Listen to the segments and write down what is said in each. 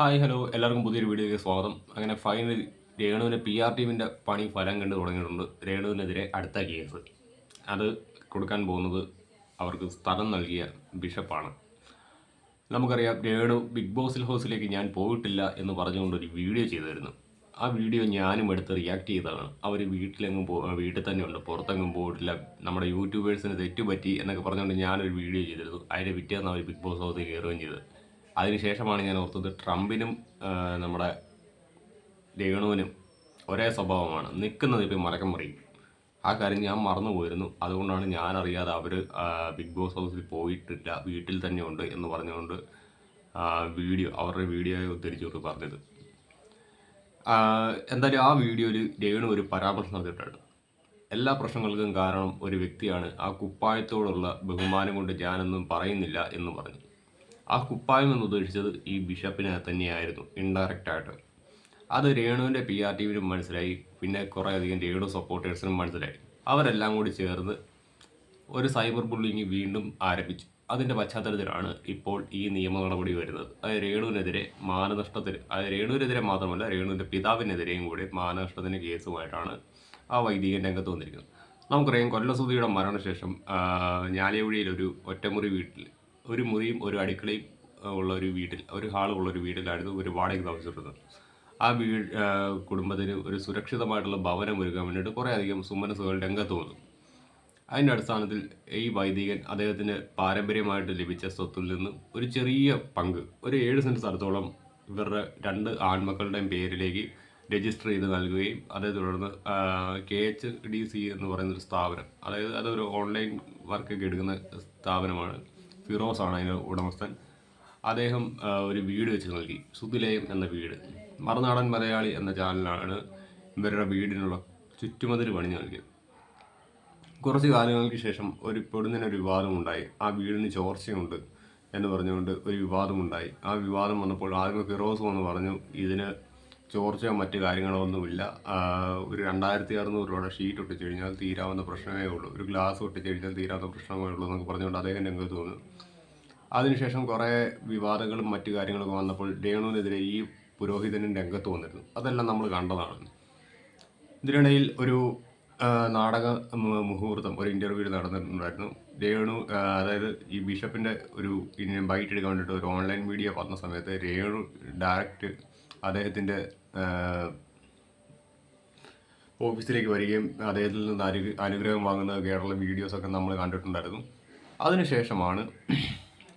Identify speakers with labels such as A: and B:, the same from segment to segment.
A: Hi hello. എല്ലാവർക്കും പുതിയൊരു വീഡിയോയിലേക്ക് സ്വാഗതം. അങ്ങനെ ഫൈനലി രേണുവിന്റെ പി ആർ ടീമിന്റെ പണി ഫലം കണ്ടു തുടങ്ങിയിട്ടുണ്ട്. രേണുവിനെതിരെ അടുത്ത കേസ്. അത് കൊടുക്കാൻ പോകുന്നത് അവർക്ക് സ്ഥലം നൽകിയ ബിഷപ്പാണ്. നമുക്കറിയാം രേണു ബിഗ് ബോസിൽ ഹൗസിലേക്ക് ഞാൻ പോയിട്ടില്ല എന്ന് പറഞ്ഞുകൊണ്ടൊരു വീഡിയോ ചെയ്തിരുന്നു ആ വീഡിയോ ഞാനും എടുത്ത് റിയാക്ട് ചെയ്തതാണ്. അവർ വീട്ടിലെങ്ങും പോ വീട്ടിൽ തന്നെ ഉണ്ട്. പുറത്തെങ്ങും പോയിട്ടില്ല. നമ്മുടെ യൂട്യൂബേഴ്സിന് തെറ്റുപറ്റി എന്നൊക്കെ പറഞ്ഞുകൊണ്ട് ഞാനൊരു വീഡിയോ ചെയ്തിരുന്നു. അതിന്റെ പിറ്റേന്ന് അവർ ബിഗ് ബോസ് ഹൗസിൽ കയറുകയും ചെയ്തത്. അതിനുശേഷമാണ് ഞാൻ ഓർത്തത് ട്രംപിനും നമ്മുടെ രേണുവിനും ഒരേ സ്വഭാവമാണ്. നിൽക്കുന്നത് ഇപ്പം മറക്കം മറിയും ആ കാര്യം ഞാൻ മറന്നു പോയിരുന്നു അതുകൊണ്ടാണ് ഞാൻ അറിയാതെ അവർ ബിഗ് ബോസ് ഹൗസിൽ പോയിട്ടില്ല. വീട്ടിൽ തന്നെ ഉണ്ട് എന്ന് പറഞ്ഞുകൊണ്ട് വീഡിയോ അവരുടെ വീഡിയോ ഉദ്ധരിച്ചുകൊണ്ട് പറഞ്ഞത്. എന്തായാലും ആ വീഡിയോയിൽ രേണു ഒരു പരാമർശം നടത്തിയിട്ടുണ്ട്. എല്ലാ പ്രശ്നങ്ങൾക്കും കാരണം ഒരു വ്യക്തിയാണ്. ആ കുപ്പായത്തോടുള്ള ബഹുമാനം കൊണ്ട് ഞാനൊന്നും പറയുന്നില്ല എന്ന് പറഞ്ഞു. ആ കുപ്പായം എന്ന് ഉദ്ദേശിച്ചത് ഈ ബിഷപ്പിനെ തന്നെയായിരുന്നു ഇൻഡയറക്റ്റ് ആയിട്ട്. അത് രേണുവിന്റെ പി ആർ ടിവിനും മനസ്സിലായി പിന്നെ കുറേ അധികം രേണു സപ്പോർട്ടേഴ്സിനും മനസ്സിലായി. അവരെല്ലാം കൂടി ചേർന്ന് ഒരു സൈബർ ബുള്ളിങ് വീണ്ടും ആരംഭിച്ചു. അതിന്റെ പശ്ചാത്തലത്തിലാണ് ഇപ്പോൾ ഈ നിയമ നടപടി വരുന്നത്. അത് രേണുവിനെതിരെ മാനനഷ്ടത്തിന് അത് രേണുവിനെതിരെ മാത്രമല്ല രേണുവിന്റെ പിതാവിനെതിരെയും കൂടി മാനനഷ്ടത്തിന് കേസുമായിട്ടാണ് ആ വൈദികൻ രംഗത്ത് വന്നിരിക്കുന്നത്. നമുക്കറിയാം കൊല്ലസുതിയുടെ മരണശേഷം ഞാലിയവഴിയിലൊരു ഒറ്റമുറി വീട്ടിൽ ഒരു മുറിയും ഒരു അടുക്കളയും ഉള്ള ഒരു വീട്ടിൽ ഒരു ഹാളുള്ള ഒരു വീട്ടിലായിരുന്നു ഒരു വാടകയ്ക്ക് താമസിച്ചിരുന്നത്. ആ വീട് കുടുംബത്തിന് ഒരു സുരക്ഷിതമായിട്ടുള്ള ഭവനം ഒരുക്കാൻ വേണ്ടിയിട്ട് കുറേ അധികം സുമനസുകൾ രംഗത്ത് വന്നു. അതിന്റെ അടിസ്ഥാനത്തിൽ ഈ വൈദികൻ അദ്ദേഹത്തിന് പാരമ്പര്യമായിട്ട് ലഭിച്ച സ്വത്തിൽ നിന്ന് ഒരു ചെറിയ പങ്ക് ഒരു ഏഴ് സെന്റ് സ്ഥലത്തോളം ഇവരുടെ രണ്ട് ആൺമക്കളുടെയും പേരിലേക്ക് രജിസ്റ്റർ ചെയ്ത് നൽകുകയും അതേ തുടർന്ന് കെ എച്ച് ഡി സി എന്ന് പറയുന്നൊരു സ്ഥാപനം അതായത് അതൊരു ഓൺലൈൻ വർക്കൊക്കെ എടുക്കുന്ന സ്ഥാപനമാണ്. ഫിറോസ് ആണ് അതിന്റെ ഉടമസ്ഥൻ. അദ്ദേഹം ഒരു വീട് വെച്ച് നൽകി. സുതിലയം എന്ന വീട്. മറുനാടൻ മലയാളി എന്ന ചാനലാണ് ഇവരുടെ വീടിനുള്ള ചുറ്റുമതിൽ പണി നൽകിയത്. കുറച്ച് കാലങ്ങൾക്ക് ശേഷം ഒരു പൊടുന്നതിനൊരു വിവാദമുണ്ടായി. ആ വീടിന് ചോർച്ചയുണ്ട് എന്ന് പറഞ്ഞുകൊണ്ട് ഒരു വിവാദമുണ്ടായി. ആ വിവാദം വന്നപ്പോൾ ആദ്യം ഫിറോസ് വന്ന് പറഞ്ഞു ഇതിന് ചോർച്ചയോ മറ്റ് കാര്യങ്ങളോ ഒന്നുമില്ല. ഒരു രണ്ടായിരത്തി അറുന്നൂറ് രൂപയുടെ ഷീറ്റ് ഒട്ടിച്ചു കഴിഞ്ഞാൽ തീരാവുന്ന പ്രശ്നമേ ഉള്ളൂ. ഒരു ഗ്ലാസ് ഒട്ടിച്ചു കഴിഞ്ഞാൽ തീരാവുന്ന പ്രശ്നമേ ഉള്ളൂ എന്നൊക്കെ പറഞ്ഞുകൊണ്ട് അദ്ദേഹം രംഗത്ത് വന്നു. അതിനുശേഷം കുറേ വിവാദങ്ങളും മറ്റു കാര്യങ്ങളൊക്കെ വന്നപ്പോൾ രേണുവിനെതിരെ ഈ പുരോഹിതനും രംഗത്ത് വന്നിരുന്നു. അതെല്ലാം നമ്മൾ കണ്ടതാണ്. ഇതിനിടയിൽ ഒരു നാടക മുഹൂർത്തം ഒരു ഇന്റർവ്യൂ നടന്നിട്ടുണ്ടായിരുന്നു. രേണു അതായത് ഈ ബിഷപ്പിന്റെ ഒരു ബൈറ്റ് എടുക്കാൻ വേണ്ടിയിട്ട് ഒരു ഓൺലൈൻ മീഡിയ വന്ന സമയത്ത് രേണു ഡയറക്റ്റ് അദ്ദേഹത്തിന്റെ ഓഫീസിലേക്ക് വരികയും അദ്ദേഹത്തിൽ നിന്ന് അനു അനുഗ്രഹം വാങ്ങുന്ന കേരള വീഡിയോസൊക്കെ നമ്മൾ കണ്ടിട്ടുണ്ടായിരുന്നു. അതിനുശേഷമാണ്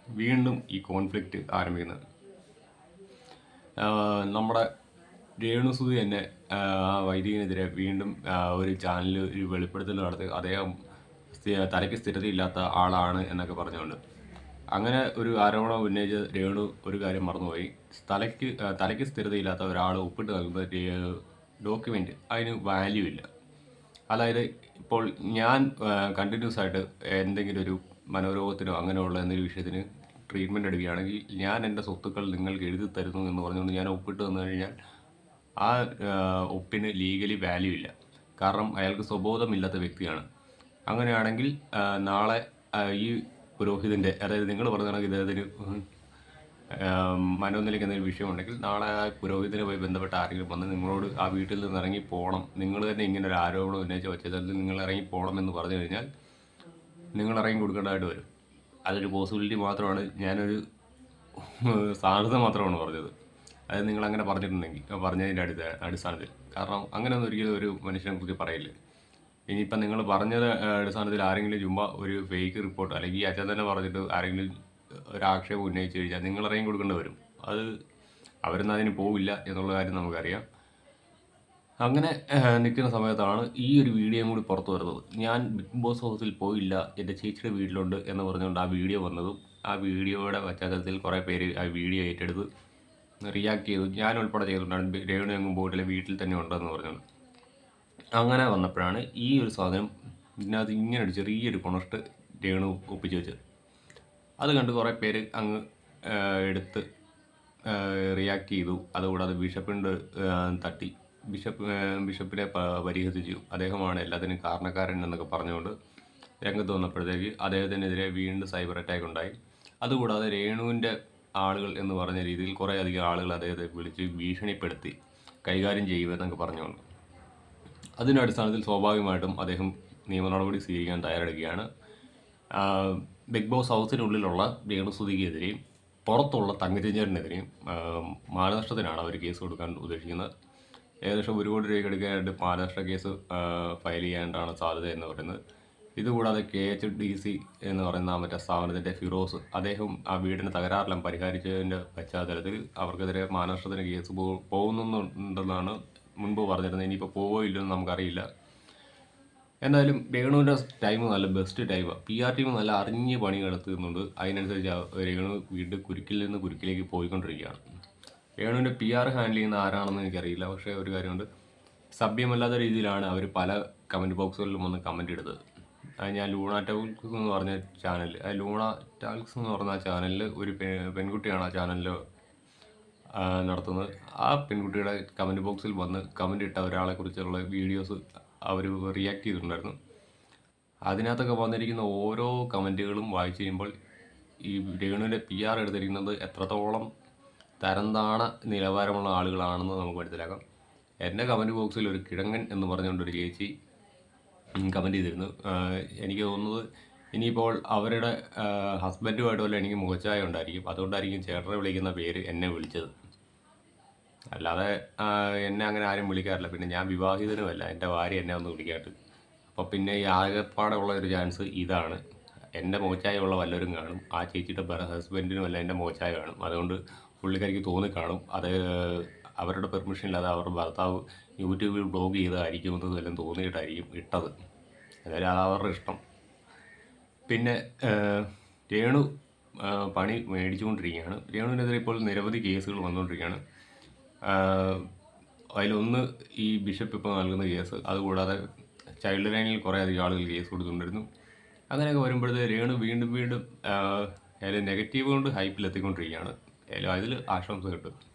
A: വീണ്ടും ഈ കോൺഫ്ലിക്റ്റ് ആരംഭിക്കുന്നത്. നമ്മുടെ രേണുസുതി തന്നെ വൈദികനെതിരെ വീണ്ടും ഒരു ചാനൽ ഒരു വെളിപ്പെടുത്തൽ നടത്തി അദ്ദേഹം തലയ്ക്ക് സ്ഥിരതയില്ലാത്ത ആളാണ് എന്നൊക്കെ പറഞ്ഞുകൊണ്ട്. അങ്ങനെ ഒരു ആരോപണം ഉന്നയിച്ച് രേണു ഒരു കാര്യം മറന്നുപോയി. തലയ്ക്ക് തലയ്ക്ക് സ്ഥിരതയില്ലാത്ത ഒരാൾ ഒപ്പിട്ട് നൽകുന്ന ഡോക്യുമെന്റ് അതിന് വാല്യൂ ഇല്ല. അതായത് ഇപ്പോൾ ഞാൻ കണ്ടിന്യൂസ് ആയിട്ട് എന്തെങ്കിലും ഒരു മനോരോഗത്തിനോ അങ്ങനെയുള്ള എന്തെങ്കിലും വിഷയത്തിന് ട്രീറ്റ്മെന്റ് എടുക്കുകയാണെങ്കിൽ ഞാൻ എന്റെ സ്വത്തുക്കൾ നിങ്ങൾക്ക് എഴുതി തരുന്നു എന്ന് പറഞ്ഞുകൊണ്ട് ഞാൻ ഒപ്പിട്ട് തന്നു കഴിഞ്ഞാൽ ആ ഒപ്പിന് ലീഗലി വാല്യൂ ഇല്ല. കാരണം അയാൾക്ക് സ്വബോധമില്ലാത്ത വ്യക്തിയാണ്. അങ്ങനെയാണെങ്കിൽ നാളെ ഈ പുരോഹിതന്റെ അതായത് നിങ്ങൾ പറഞ്ഞ കണക്ക് ഇദ്ദേഹത്തിന് മനോനിലയ്ക്ക് എന്തെങ്കിലും വിഷയമുണ്ടെങ്കിൽ നാളെ ആ പുരോഹിതനെ പോയി ബന്ധപ്പെട്ട ആരെങ്കിലും വന്ന് നിങ്ങളോട് ആ വീട്ടിൽ നിന്ന് ഇറങ്ങി പോകണം. നിങ്ങൾ തന്നെ ഇങ്ങനെ ഒരു ആരോപണം ഉന്നയിച്ച് വെച്ചതിൽ നിങ്ങൾ ഇറങ്ങി പോകണം എന്ന് പറഞ്ഞു കഴിഞ്ഞാൽ നിങ്ങൾ ഇറങ്ങി കൊടുക്കേണ്ടതായിട്ട് വരും. അതൊരു പോസിബിലിറ്റി മാത്രമാണ്. ഞാനൊരു സാധ്യത മാത്രമാണ് പറഞ്ഞത്. അതായത് നിങ്ങൾ അങ്ങനെ പറഞ്ഞിട്ടുണ്ടെങ്കിൽ പറഞ്ഞതിന്റെ അടുത്ത അടിസ്ഥാനത്തിൽ. കാരണം അങ്ങനെയൊന്നും ഒരിക്കലും ഒരു മനുഷ്യനെ കുറിച്ച് പറയില്ല. ഇനിയിപ്പം നിങ്ങൾ പറഞ്ഞത് അടിസ്ഥാനത്തിൽ ആരെങ്കിലും ചുമ്മാ ഒരു ഫേക്ക് റിപ്പോർട്ട് അല്ലെങ്കിൽ ഈ അച്ഛൻ തന്നെ പറഞ്ഞിട്ട് ആരെങ്കിലും ഒരു ആക്ഷേപം ഉന്നയിച്ചു കഴിഞ്ഞാൽ നിങ്ങൾ ഇറങ്ങി കൊടുക്കേണ്ടി വരും. അത് അവരൊന്നും അതിന് പോവില്ല എന്നുള്ള കാര്യം നമുക്കറിയാം. അങ്ങനെ നിൽക്കുന്ന സമയത്താണ് ഈ ഒരു വീഡിയോയും കൂടി പുറത്തു വരുന്നത്. ഞാൻ ബിഗ് ബോസ് ഹൗസിൽ പോയില്ല എന്റെ ചേച്ചിയുടെ വീട്ടിലുണ്ട് എന്ന് പറഞ്ഞുകൊണ്ട് ആ വീഡിയോ വന്നതും ആ വീഡിയോയുടെ പശ്ചാത്തലത്തിൽ കുറേ പേര് ആ വീഡിയോ ഏറ്റെടുത്ത് റിയാക്ട് ചെയ്തു. ഞാൻ ഉൾപ്പെടെ ചെയ്തിട്ടുണ്ടാണ് രേണു എങ്ങും പോയിട്ടില്ല വീട്ടിൽ തന്നെ ഉണ്ടെന്ന് പറഞ്ഞുകൊണ്ട്. അങ്ങനെ വന്നപ്പോഴാണ് ഈ ഒരു സാധനം ഇതിനകത്ത് ഇങ്ങനെ ഒരു ചെറിയൊരു കൊണസ്റ്റ് രേണു ഒപ്പിച്ച് വെച്ചത്. അത് കണ്ട് കുറേ പേര് അങ്ങ് എടുത്ത് റിയാക്ട് ചെയ്തു. അതുകൂടാതെ ബിഷപ്പിന്റെ തട്ടി. ബിഷപ്പ് ബിഷപ്പിനെ പരിഹസിച്ചു. അദ്ദേഹമാണ് എല്ലാത്തിനും കാരണക്കാരൻ എന്നൊക്കെ പറഞ്ഞുകൊണ്ട് രംഗത്ത് വന്നപ്പോഴത്തേക്ക് അദ്ദേഹത്തിനെതിരെ വീണ്ടും സൈബർ അറ്റാക്ക് ഉണ്ടായി. അതുകൂടാതെ രേണുവിന്റെ ആളുകൾ എന്ന് പറഞ്ഞ രീതിയിൽ കുറേ അധികം ആളുകൾ അദ്ദേഹത്തെ വിളിച്ച് ഭീഷണിപ്പെടുത്തി കൈകാര്യം ചെയ്യുമെന്നൊക്കെ പറഞ്ഞുകൊണ്ട്. അതിന്റെ അടിസ്ഥാനത്തിൽ സ്വാഭാവികമായിട്ടും അദ്ദേഹം നിയമ നടപടി സ്വീകരിക്കാൻ തയ്യാറെടുക്കുകയാണ്. ബിഗ് ബോസ് ഹൗസിനുള്ളിലുള്ള രേണുസുതിക്കെതിരെയും പുറത്തുള്ള തങ്കച്ചേട്ടനെതിരെയും മാനനഷ്ടത്തിനാണ് അവർ കേസ് കൊടുക്കാൻ ഉദ്ദേശിക്കുന്നത്. ഏകദേശം ഒരു കോടി രൂപയ്ക്ക് എടുക്കാനായിട്ട് മഹാരാഷ്ട്ര കേസ് ഫയൽ ചെയ്യാനായിട്ടാണ് സാധ്യത എന്ന് പറയുന്നത്. ഇതുകൂടാതെ കെ എച്ച് ഡി സി എന്ന് പറയുന്ന മറ്റേ സ്ഥാപനത്തിന്റെ ഫിറോസ് അദ്ദേഹം ആ വീടിന് തകരാറെല്ലാം പരിഹരിച്ചതിന്റെ പശ്ചാത്തലത്തിൽ അവർക്കെതിരെ മഹാരാഷ്ട്രത്തിന് കേസ് പോകുന്നുണ്ടെന്നാണ് മുൻപ് പറഞ്ഞിരുന്നത്. ഇനിയിപ്പോൾ പോവോ ഇല്ലെന്ന് നമുക്കറിയില്ല. എന്തായാലും രേണുവിന്റെ ടൈം നല്ല ബെസ്റ്റ് ടൈമാണ് പി ആർ ടീം നല്ല അറിഞ്ഞ് പണി കിടത്തുന്നുണ്ട് അതിനനുസരിച്ച് രേണു വീണ്ടും കുരുക്കിൽ നിന്ന് കുരുക്കിലേക്ക് പോയിക്കൊണ്ടിരിക്കുകയാണ്. രേണുവിന്റെ പി ആർ ഹാൻഡിൽ ചെയ്യുന്ന ആരാണെന്ന് എനിക്കറിയില്ല. പക്ഷേ ഒരു കാര്യമുണ്ട്. സഭ്യമല്ലാത്ത രീതിയിലാണ് അവർ പല കമന്റ് ബോക്സുകളിലും വന്ന് കമന്റ് ഇടുന്നത്. അത് ഞാൻ ലൂണ ടാൽക്സ് എന്ന് പറഞ്ഞ ചാനൽ ആ ലൂണ ടാൽക്സ് എന്ന് പറഞ്ഞ ചാനലിൽ ഒരു പെൺകുട്ടിയാണ് ആ ചാനലിൽ നടത്തുന്നത്. ആ പെൺകുട്ടിയുടെ കമന്റ് ബോക്സിൽ വന്ന് കമന്റ് ഇട്ട ഒരാളെ കുറിച്ചുള്ള വീഡിയോസ് അവർ റിയാക്ട് ചെയ്തിട്ടുണ്ടായിരുന്നു. അതിനകത്തൊക്കെ വന്നിരിക്കുന്ന ഓരോ കമന്റുകളും വായിച്ചു കഴിയുമ്പോൾ ഈ രേണുവിന്റെ പി ആർ എടുത്തിരിക്കുന്നത് എത്രത്തോളം തരംതാണ നിലവാരമുള്ള ആളുകളാണെന്ന് നമുക്ക് മനസ്സിലാക്കാം. എന്റെ കമന്റ് ബോക്സിൽ ഒരു കിഴങ്ങൻ എന്ന് പറഞ്ഞുകൊണ്ടൊരു ചേച്ചി കമന്റ് ചെയ്തിരുന്നു. എനിക്ക് തോന്നുന്നത് ഇനിയിപ്പോൾ അവരുടെ ഹസ്ബൻഡുമായിട്ട് വല്ല എനിക്ക് മുഖച്ചായ ഉണ്ടായിരിക്കും. അതുകൊണ്ടായിരിക്കും ചേട്ടനെ വിളിക്കുന്ന പേര് എന്നെ വിളിച്ചത്. അല്ലാതെ എന്നെ അങ്ങനെ ആരും വിളിക്കാറില്ല. പിന്നെ ഞാൻ വിവാഹിതനുമല്ല. എന്റെ ഭാര്യ എന്നെ ഒന്ന് വിളിക്കാട്ട് അപ്പോൾ പിന്നെ ഈ ആകെപ്പാടുള്ള ഒരു ചാൻസ് ഇതാണ്. എന്റെ മോച്ചായ ഉള്ള വല്ലവരും കാണും. ആ ചേച്ചിയുടെ ഹസ്ബൻഡിനും അല്ല എന്റെ മോച്ചായ കാണും. അതുകൊണ്ട് പുള്ളിക്കാരിക്ക് തോന്നി കാണും അത് അവരുടെ പെർമിഷൻ ഇല്ലാതെ അവരുടെ ഭർത്താവ് യൂട്യൂബിൽ ബ്ലോഗ് ചെയ്തതായിരിക്കും എന്ന് വല്ലതും തോന്നിയിട്ടായിരിക്കും ഇട്ടത്. അതായത് അത് അവരുടെ ഇഷ്ടം. പിന്നെ രേണു പണി മേടിച്ചുകൊണ്ടിരിക്കുകയാണ്. രേണുവിനെതിരെ ഇപ്പോൾ നിരവധി കേസുകൾ വന്നുകൊണ്ടിരിക്കുകയാണ്. അതിലൊന്ന് ഈ ബിഷപ്പ് ഇപ്പോൾ നൽകുന്ന കേസ്. അതുകൂടാതെ ചൈൽഡ് ലൈനിൽ കുറേ അധികം ആളുകൾ കേസ് കൊടുത്തുകൊണ്ടിരുന്നു അങ്ങനെയൊക്കെ വരുമ്പോഴത്തെ രേണു വീണ്ടും വീണ്ടും അതായത് നെഗറ്റീവ് കൊണ്ട് ഹൈപ്പിൽ അതിൽ അതിൽ ആശംസ കിട്ടും.